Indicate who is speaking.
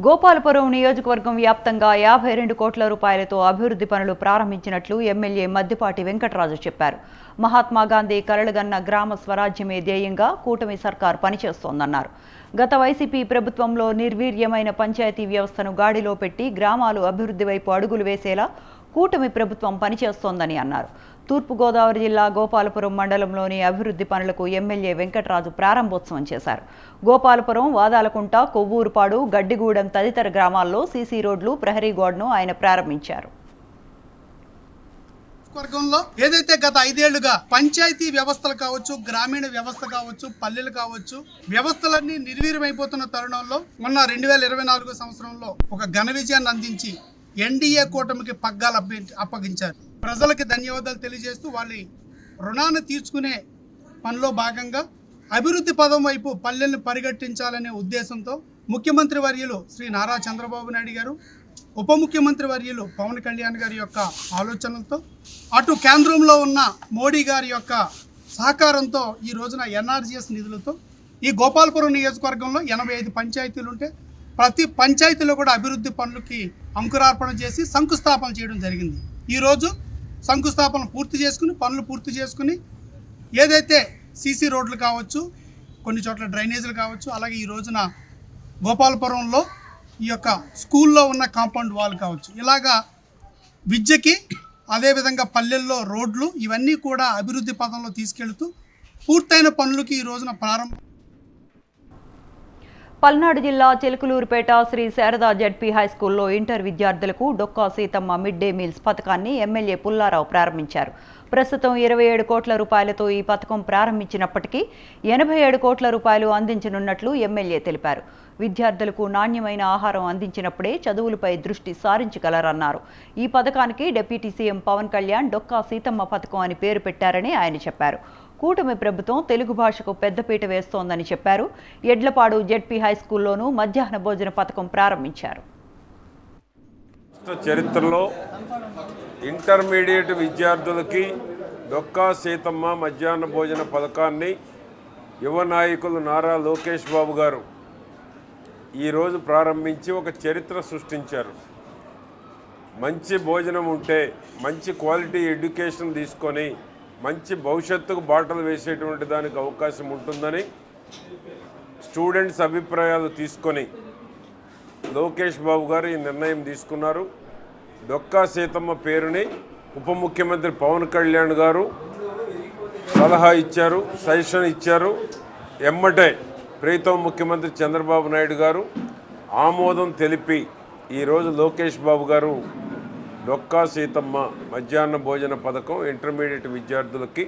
Speaker 1: గోపాలపురం నియోజకవర్గం వ్యాప్తంగా యాభై రెండు కోట్ల రూపాయలతో అభివృద్ధి పనులు ప్రారంభించినట్లు ఎమ్మెల్యే మద్దిపాటి వెంకటరాజు చెప్పారు. మహాత్మా గాంధీ కలలుగన్న గ్రామ స్వరాజ్యమే ధ్యేయంగా కూటమి సర్కార్ పనిచేస్తోందన్నారు. గత వైసీపీ ప్రభుత్వంలో నిర్వీర్యమైన పంచాయతీ వ్యవస్థను గాడిలో పెట్టి గ్రామాలు అభివృద్ధి వైపు అడుగులు వేసేలా కూటమి ప్రభుత్వం పనిచేస్తోందని అన్నారు. తూర్పుగోదావరి జిల్లా గోపాలపురం మండలంలోని అభివృద్ధి పనులకు ఎమ్మెల్యే వెంకటరాజు ప్రారంభోత్సవం చేశారు. గోపాలపురం వాదాలకుంట కొవ్వూరుపాడు గడ్డిగూడెం తదితర గ్రామాల్లో సీసీ రోడ్లు ప్రహరీ గోడను ఆయన ప్రారంభించారు.
Speaker 2: వర్గంలో ఏదైతే గత ఐదేళ్ళుగా పంచాయతీ వ్యవస్థలు కావచ్చు గ్రామీణ వ్యవస్థ కావచ్చు పల్లెలు కావచ్చు వ్యవస్థలన్నీ నిర్వీర్యమైపోతున్న తరుణంలో మొన్న రెండు వేల ఇరవై నాలుగు సంవత్సరంలో ఒక ఘన విజయాన్ని అందించి ఎన్డీఏ కూటమికి పగ్గాలు అప్పగి- అప్పగించారు. ప్రజలకి ధన్యవాదాలు తెలియజేస్తూ వాళ్ళ రుణాన్ని తీర్చుకునే పనిలో భాగంగా అభివృద్ధి పదం వైపు పల్లెల్ని పరిగెట్టించాలనే ఉద్దేశంతో ముఖ్యమంత్రి వర్యులు శ్రీ నారా చంద్రబాబు నాయుడు గారు ఉప ముఖ్యమంత్రి వర్యులు పవన్ కళ్యాణ్ గారి యొక్క ఆలోచనలతో అటు కేంద్రంలో ఉన్న మోడీ గారి యొక్క సహకారంతో ఈ రోజున ఎన్ఆర్జీఎస్ నిధులతో ఈ గోపాల్పురం నియోజకవర్గంలో ఎనభై ఐదు పంచాయతీలు ఉంటే ప్రతి పంచాయతీలో కూడా అభివృద్ధి పనులకి అంకురార్పణ చేసి శంకుస్థాపన చేయడం జరిగింది. ఈరోజు శంకుస్థాపన పూర్తి చేసుకుని పనులు పూర్తి చేసుకుని ఏదైతే సీసీ రోడ్లు కావచ్చు కొన్ని చోట్ల డ్రైనేజీలు కావచ్చు అలాగే ఈ రోజున గోపాలపురంలో ఈ యొక్క స్కూల్లో ఉన్న కాంపౌండ్ వాల్ కావచ్చు. ఇలాగా విద్యకి అదేవిధంగా పల్లెల్లో రోడ్లు ఇవన్నీ కూడా అభివృద్ధి పథంలో తీసుకెళ్తూ పూర్తయిన పనులకి ఈ రోజున ప్రారంభం
Speaker 1: పల్నాడు జిల్లా చిలుకలూరుపేట శ్రీ శారదా జడ్పీ హై స్కూల్లో ఇంటర్ విద్యార్థులకు Dokka Seethamma mid day meals పథకాన్ని ఎమ్మెల్యే పుల్లారావు ప్రారంభించారు. ప్రస్తుతం ఇరవై ఏడు కోట్ల రూపాయలతో ఈ పథకం ప్రారంభించినప్పటికీ ఎనభై ఏడు కోట్ల రూపాయలు అందించనున్నట్లు ఎమ్మెల్యే తెలిపారు. విద్యార్థులకు నాణ్యమైన ఆహారం అందించినప్పుడే చదువులపై దృష్టి సారించగలరన్నారు. ఈ పథకానికి డిప్యూటీ సీఎం పవన్ కళ్యాణ్ డొక్కా సీతమ్మ పథకం అని పేరు పెట్టారని ఆయన చెప్పారు. కూటమి ప్రభుత్వం తెలుగు భాషకు పెద్దపీట వేస్తోందని చెప్పారు. ఎడ్లపాడు జెడ్పీ హై స్కూల్లోనూ మధ్యాహ్న భోజన పథకం ప్రారంభించారు.
Speaker 3: చరిత్రలో ఇంటర్మీడియట్ విద్యార్థులకి డొక్కా సీతమ్మ మధ్యాహ్న భోజన పథకాన్ని యువ నాయకులు నారా లోకేష్ బాబు గారు ఈరోజు ప్రారంభించి ఒక చరిత్ర సృష్టించారు. మంచి భోజనం ఉంటే మంచి క్వాలిటీ ఎడ్యుకేషన్ తీసుకొని మంచి భవిష్యత్తుకు బాటలు వేసేటువంటి దానికి అవకాశం ఉంటుందని స్టూడెంట్స్ అభిప్రాయాలు తీసుకొని లోకేష్ బాబు గారు ఈ నిర్ణయం తీసుకున్నారు. డొక్కా సీతమ్మ పేరుని ఉప ముఖ్యమంత్రి పవన్ కళ్యాణ్ గారు సలహా ఇచ్చారు సజెషన్ ఇచ్చారు. ఎమ్మటే ప్రీతం ముఖ్యమంత్రి చంద్రబాబు నాయుడు గారు ఆమోదం తెలిపి ఈరోజు లోకేష్ బాబు గారు డొక్కా సీతమ్మ మధ్యాహ్న భోజన పథకం ఇంటర్మీడియట్ విద్యార్థులకి